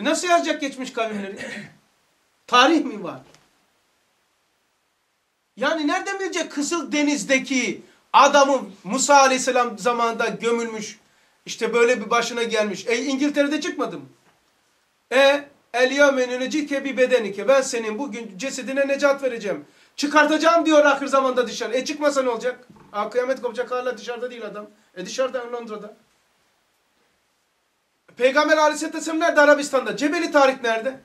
E nasıl yazacak geçmiş kavimleri? Tarih mi var? Yani nereden bilecek Kızıl Deniz'deki adamı Musa Aleyhisselam zamanında gömülmüş. İşte böyle bir başına gelmiş. E İngiltere'de çıkmadı mı? E el yevmenünecike bir bedenike. Ben senin bugün cesedine necat vereceğim. Çıkartacağım diyor ahir zamanda dışarı. E çıkmasa ne olacak? Ha, kıyamet kopacak hala dışarıda değil adam. E dışarıda Londra'da. Peygamber Aleyhisselam nerede? Arabistan'da. Cebeli Tarık nerede?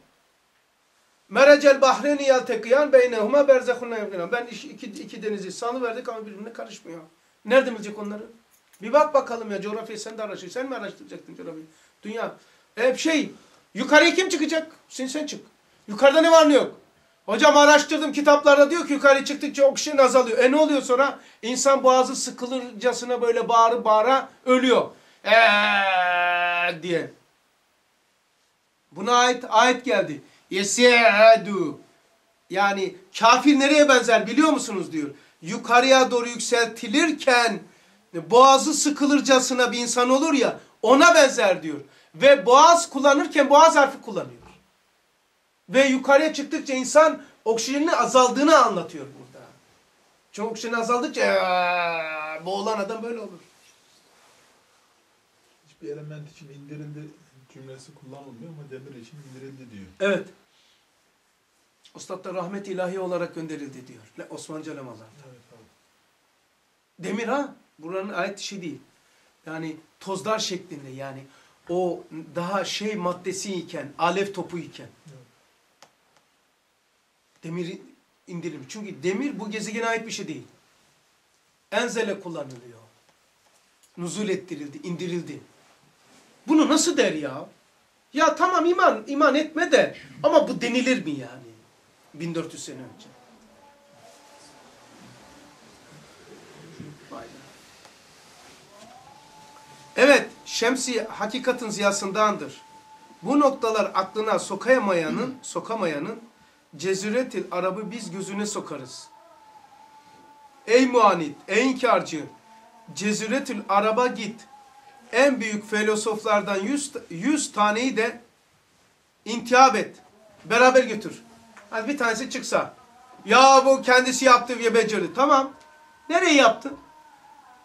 Merecel bahreni yeltekiyan beynehuma berzehun yevkinan. Ben iki, iki, denizi salıverdik ama birbirine karışmıyor. Nerede bilecek onları? Bir bak bakalım ya coğrafyayı sen de araştır. Sen mi araştıracaktın coğrafyayı? Dünya. E şey yukarıya kim çıkacak? Sen sen çık. Yukarıda ne var ne yok? Hocam araştırdım kitaplarda diyor ki yukarı çıktıkça oksijen azalıyor. E ne oluyor sonra? İnsan boğazı sıkılırcasına böyle bağırı bağıra ölüyor. Eee diye. Buna ait ayet geldi. Yese'adu. Yani kafir nereye benzer biliyor musunuz diyor. Yukarıya doğru yükseltilirken boğazı sıkılırcasına bir insan olur ya ona benzer diyor. Ve boğaz kullanırken boğaz harfi kullanıyor. Ve yukarıya çıktıkça insan oksijenin azaldığını anlatıyor burada. Çok oksijen azaldıkça boğulan adam böyle olur. Hiçbir element için indirildi cümlesi kullanılmıyor ama demir için indirildi diyor. Evet. Ustad da rahmet ilahi olarak gönderildi diyor. Osmanlıca lemalar. Evet abi. Demir ha. Buranın ayet işi değil. Yani tozlar şeklinde yani o daha şey maddesi iken, alev topu iken. Evet. Demir indirilmiş. Çünkü demir bu gezegene ait bir şey değil. Enzele kullanılıyor. Nuzul ettirildi, indirildi. Bunu nasıl der ya? Ya tamam iman, iman etme de ama bu denilir mi yani? 1400 sene önce. Evet, şemsi hakikatin ziyasındandır. Bu noktalar aklına sokamayanın, sokamayanın cezuretil Arabı biz gözüne sokarız. Ey muanit, ey inkarcı, cezuretil Araba git. En büyük filozoflardan yüz, yüz taneyi de intihap et. Beraber götür. Hadi bir tanesi çıksa. Ya bu kendisi yaptı diye becerdi. Tamam. Nereye yaptı?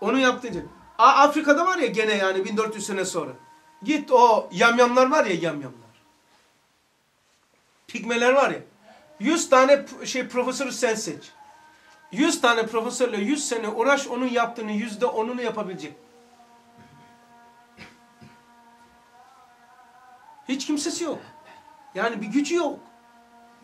Onu yaptı. Afrika'da var ya gene yani 1400 sene sonra. Git o yamyamlar var ya yamyamlar. Pigmeler var ya. 100 tane şey profesörü sen seç. 100 tane profesörle 100 sene uğraş onun yaptığını yüzde onunu yapabilecek. Hiç kimsesi yok. Yani bir gücü yok.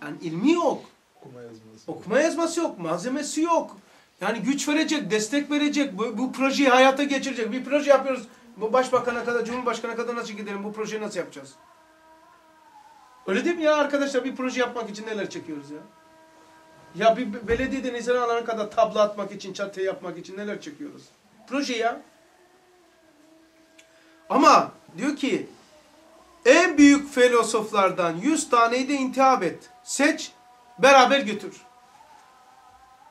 Yani ilmi yok. Okuma yazması. Okuma yazması yok. Malzemesi yok. Yani güç verecek, destek verecek. Bu, bu projeyi hayata geçirecek. Bir proje yapıyoruz. Bu başbakana kadar, cumhurbaşkanına kadar nasıl gidelim? Bu projeyi nasıl yapacağız? Öyle değil mi ya arkadaşlar? Bir proje yapmak için neler çekiyoruz ya? Ya bir belediyeden izin alana kadar tablo atmak için, çatı yapmak için neler çekiyoruz? Proje ya. Ama diyor ki en büyük filozoflardan 100 taneyi de intihap et. Seç, beraber götür.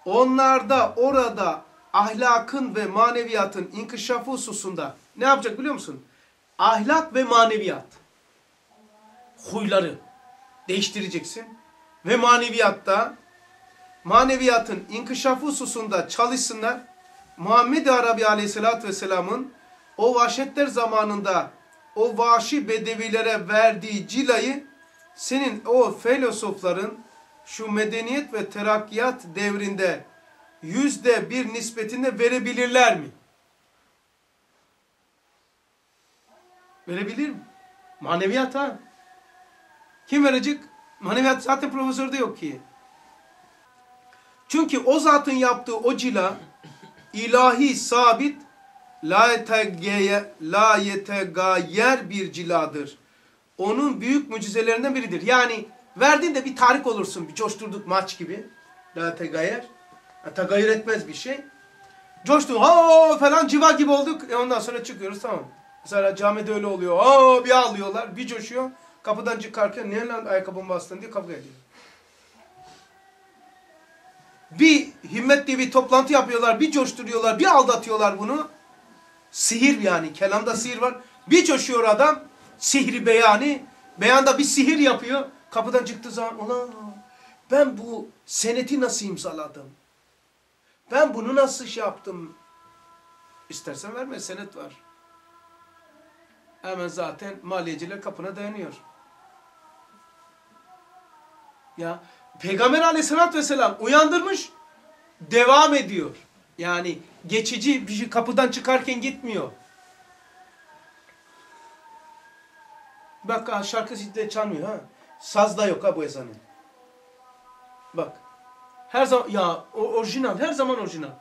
Onlarda orada ahlakın ve maneviyatın inkişafı hususunda ne yapacak biliyor musun? Ahlak ve maneviyat. Huyları değiştireceksin. Ve maneviyatta maneviyatın inkişafı hususunda çalışsınlar. Muhammed Arabi Aleyhisselatü Vesselam'ın o vahşetler zamanında o vahşi bedevilere verdiği cilayı senin o filozofların şu medeniyet ve terakkiyat devrinde yüzde bir nispetinde verebilirler mi? Verebilir mi? Maneviyat ha. Kim verecek? Maneviyat zaten profesörde yok ki. Çünkü o zatın yaptığı o cila ilahi sabit la yetegayer bir ciladır. Onun büyük mucizelerinden biridir. Yani verdiğinde bir tahrik olursun. Bir coşturduk maç gibi. La yetegayer. Tagayyür etmez bir şey. Coştun ha falan civa gibi olduk. E ondan sonra çıkıyoruz tamam. Mesela camide öyle oluyor. Aa bir ağlıyorlar. Bir coşuyor. Kapıdan çıkarken niye lan ayakkabımı bastın diye kavga ediyor. Bir himmet diye bir toplantı yapıyorlar. Bir coşturuyorlar. Bir aldatıyorlar bunu. Sihir yani. Kelamda sihir var. Bir coşuyor adam. Sihri beyani. Beyanda bir sihir yapıyor. Kapıdan çıktığı zaman ulan ben bu seneti nasıl imzaladım? Ben bunu nasıl şey yaptım? İstersen verme senet var. Hemen zaten maliyeciler kapına dayanıyor. Ya Peygamber aleyhissalatü vesselam uyandırmış devam ediyor. Yani geçici bir şey kapıdan çıkarken gitmiyor. Bak ha, şarkı de çalmıyor ha. Saz da yok ha bu ezanın. Bak. Her zaman ya orijinal her zaman orijinal.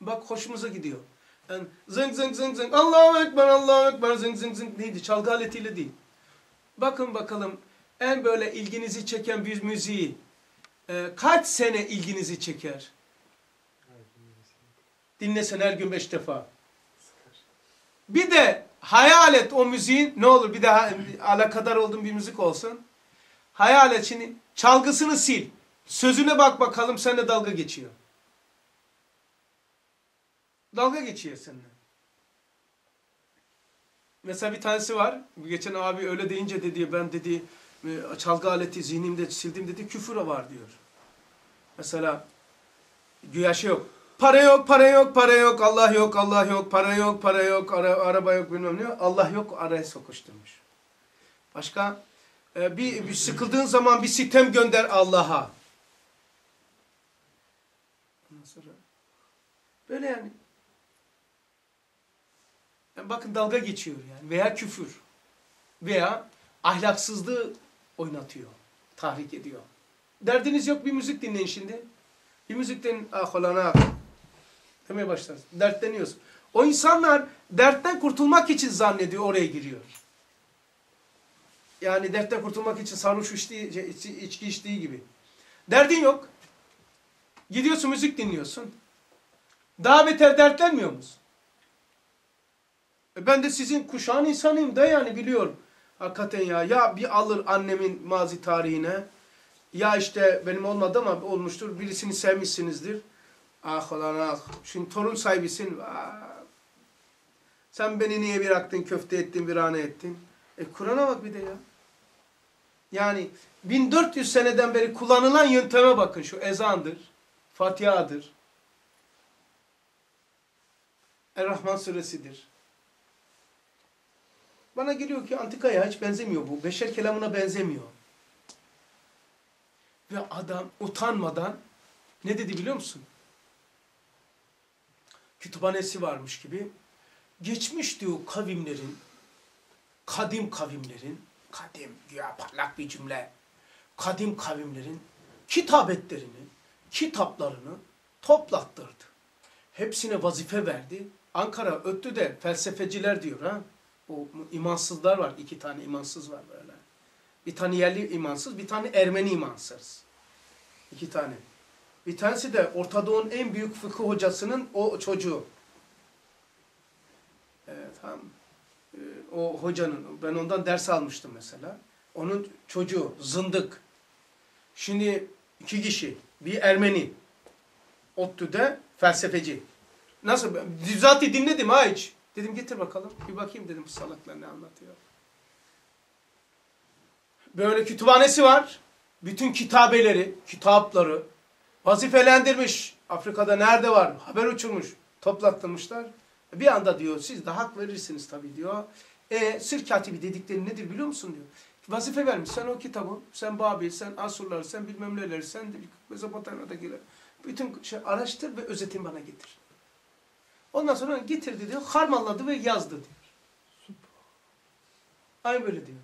Bak hoşumuza gidiyor. Yani zıng zıng zıng zıng Allahu Ekber Allahu Ekber zıng zıng zıng neydi? Çalgı aletiyle değil. Bakın bakalım en böyle ilginizi çeken bir müziği e, kaç sene ilginizi çeker? Dinlesen her gün beş defa. Bir de hayal et o müziğin ne olur bir daha alakadar olduğun bir müzik olsun. Hayal et şimdi çalgısını sil. Sözüne bak bakalım seninle dalga geçiyor. Dalga geçiyor seninle. Mesela bir tanesi var. Geçen abi öyle deyince dedi ben dedi e, çalgı aleti zihnimde sildim dedi küfür var diyor. Mesela güya şey yok. Para yok, para yok, para yok, Allah yok, Allah yok, para yok, para yok, ara, araba yok bilmem ne. Allah yok araya sokuşturmuş. Başka e, bir, bir sıkıldığın zaman bir sitem gönder Allah'a. Böyle yani. Yani bakın dalga geçiyor yani veya küfür veya ahlaksızlığı oynatıyor, tahrik ediyor. Derdiniz yok bir müzik dinleyin şimdi. Bir müzikten ah olana demeye başlarsın. Dertleniyorsun. O insanlar dertten kurtulmak için zannediyor oraya giriyor. Yani dertten kurtulmak için sarhoş içtiği, şey, içki içtiği gibi. Derdin yok. Gidiyorsun müzik dinliyorsun. Daha beter dertlenmiyor musun? E ben de sizin kuşağın insanıyım da yani biliyorum. Hakikaten ya. Ya bir alır annemin mazi tarihine. Ya işte benim olmadı ama olmuştur. Birisini sevmişsinizdir. Ah ulan ah. Şimdi torun sahibisin. Ah. Sen beni niye bir aktın, köfte ettin, bir ane ettin. E Kur'an'a bak bir de ya. Yani 1400 seneden beri kullanılan yönteme bakın. Şu ezandır, Fatiha'dır. Er-Rahman suresidir. Bana geliyor ki antikaya hiç benzemiyor bu. Beşer kelamına benzemiyor. Ve adam utanmadan ne dedi biliyor musun? Kütüphanesi varmış gibi. Geçmiş diyor kavimlerin, kadim kavimlerin, kadim güya parlak bir cümle, kadim kavimlerin kitabetlerini, kitaplarını toplattırdı. Hepsine vazife verdi. Ankara öttü de felsefeciler diyor ha. O imansızlar var. iki tane imansız var böyle. Bir tane yerli imansız, bir tane Ermeni imansız. İki tane. Bir tanesi de Orta Doğu'nun en büyük fıkıh hocasının o çocuğu. Evet, tamam. Ee, o hocanın, ben ondan ders almıştım mesela. Onun çocuğu, zındık. Şimdi iki kişi, bir Ermeni. ODTÜ'de felsefeci. Nasıl? Zaten dinledim ha hiç. Dedim getir bakalım. Bir bakayım dedim bu salaklar ne anlatıyor. Böyle kütüphanesi var. Bütün kitabeleri, kitapları vazifelendirmiş. Afrika'da nerede var? Haber uçurmuş. Toplattırmışlar. Bir anda diyor siz de hak verirsiniz tabii diyor. E, sır katibi dedikleri nedir biliyor musun diyor. Vazife vermiş. Sen o kitabı, sen Babil, sen Asurlar, sen bilmem neler, sen de Mezopotamya'dakiler. Bütün şey araştır ve özetini bana getir. Ondan sonra getirdi diyor, harmanladı ve yazdı diyor. Aynı böyle diyor.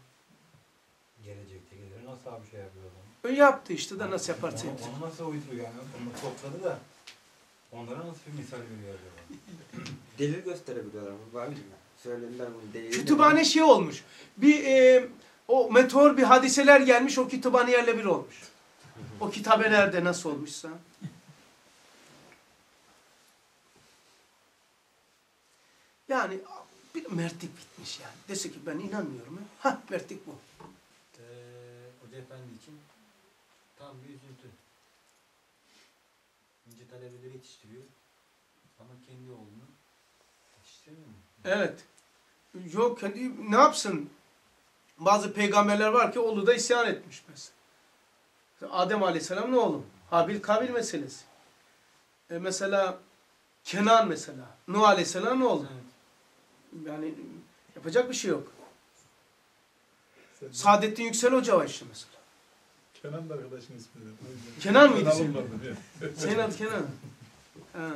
Gelecektekileri nasıl abi şey yapıyor yaptı işte de nasıl yaparsa yaptı. onu nasıl uyduruyor yani? Onu topladı da onlara nasıl bir misal veriyor acaba? Delil gösterebiliyorlar. Bu var mı? Söylemler bunu delil. Kütüphane şey olmuş. Bir e, o meteor bir hadiseler gelmiş o kütüphane yerle bir olmuş. O kitabe nerede nasıl olmuşsa. Yani bir mertlik bitmiş yani. Dese ki ben inanmıyorum. Ha mertlik bu. Ee, Hoca Efendi için tam bir üzüntü. İnce talebeleri yetiştiriyor. Ama kendi oğlunu yetiştiremiyor mu? Evet. Yok kendi ne yapsın? Bazı peygamberler var ki oğlu da isyan etmiş mesela. Adem Aleyhisselam ne oğlum? Habil Kabil meselesi. E mesela Kenan mesela. Nuh Aleyhisselam ne oldu? Evet. Yani yapacak bir şey yok. Sen- Saadettin Yüksel Hoca var işte mesela. Kenan da arkadaşın ismi. Kenan mıydı senin? Senin adı Kenan. Ha.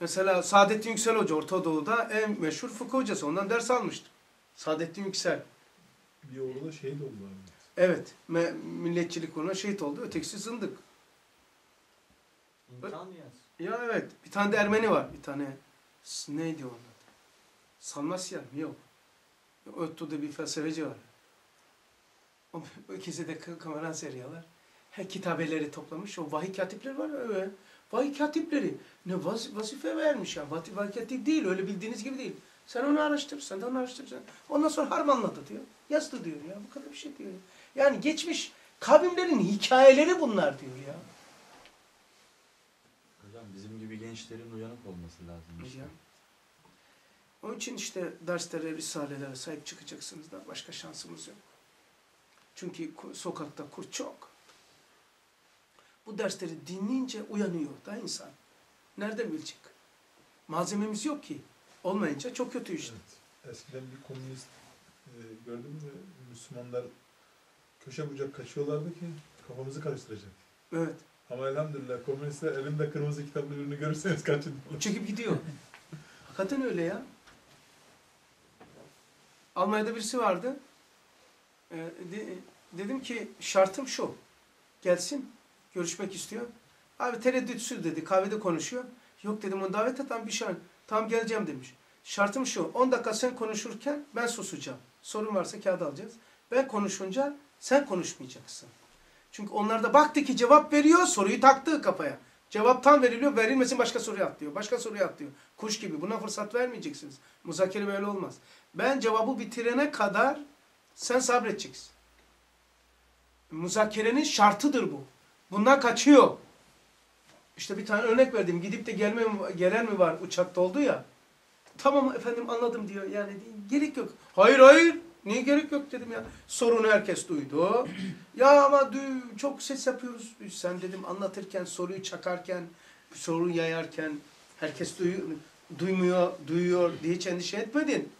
Mesela Saadettin Yüksel Hoca Orta Doğu'da en meşhur fıkıh hocası. Ondan ders almıştım. Saadettin Yüksel. Bir oğlu da şehit oldu abi. Evet. me- milletçilik uğruna şehit oldu. Ötekisi zındık. Yaz. Ya evet. Bir tane de Ermeni var. Bir tane. Neydi onun adı? Salmasyan mı? Yok. Öttu'da bir felsefeci var. İkisi de kameran seriyorlar. He, kitabeleri toplamış. O vahiy katipleri var. Evet. Vahiy katipleri. Ne vaz, vazife vermiş ya. Vahiy, vahiy katip değil. Öyle bildiğiniz gibi değil. Sen onu araştır. Sen de onu araştır. Sen. Ondan sonra harmanladı diyor. Yazdı diyor ya. Bu kadar bir şey diyor. Yani geçmiş kavimlerin hikayeleri bunlar diyor ya. Hocam bizim gibi gençlerin uyanık olması lazım işte. Ya. Onun için işte derslere, risalelere sahip çıkacaksınız da başka şansımız yok. Çünkü sokakta kurt çok. Bu dersleri dinleyince uyanıyor da insan. Nereden bilecek? Malzememiz yok ki. Olmayınca çok kötü işte. Evet. Eskiden bir komünist e, gördün mü? Müslümanlar köşe bucak kaçıyorlardı ki kafamızı karıştıracak. Evet. Ama elhamdülillah komünistler elinde kırmızı kitaplı birini görürseniz kaçın. Çekip gidiyor. Hakikaten öyle ya. Almanya'da birisi vardı. Ee, de- dedim ki şartım şu. Gelsin. Görüşmek istiyor. Abi tereddütsüz dedi. Kahvede konuşuyor. Yok dedim onu davet et. Tamam bir şey. Tamam geleceğim demiş. Şartım şu. 10 dakika sen konuşurken ben susacağım. Sorun varsa kağıt alacağız. Ben konuşunca sen konuşmayacaksın. Çünkü onlar da baktı ki cevap veriyor. Soruyu taktı kafaya. Cevap tam veriliyor, verilmesin başka soruya atlıyor. Başka soruya atlıyor. Kuş gibi. Buna fırsat vermeyeceksiniz. Muzakere böyle olmaz. Ben cevabı bitirene kadar sen sabredeceksin. Muzakerenin şartıdır bu. Bundan kaçıyor. İşte bir tane örnek verdim. Gidip de gelme, gelen mi var uçakta oldu ya. Tamam efendim anladım diyor. Yani gerek yok. Hayır hayır. Niye gerek yok dedim ya. Sorunu herkes duydu. ya ama çok ses yapıyoruz. Sen dedim anlatırken, soruyu çakarken, soruyu yayarken herkes duyu- duymuyor, duyuyor diye hiç endişe etmedin.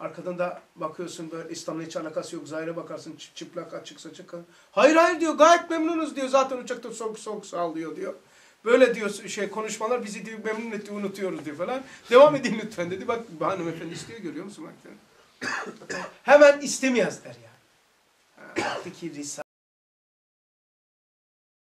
Arkadan da bakıyorsun böyle İslam'la hiç alakası yok. Zahire bakarsın çı- çıplak açık saçık. Hayır hayır diyor gayet memnunuz diyor. Zaten uçakta soğuk soğuk sağlıyor diyor. Böyle diyor şey konuşmalar bizi diyor memnun etti unutuyoruz diyor falan. Devam edin lütfen dedi. Bak hanımefendi istiyor görüyor musun bak. Hemen istemeyezler yani. Ha, Baktı ki risale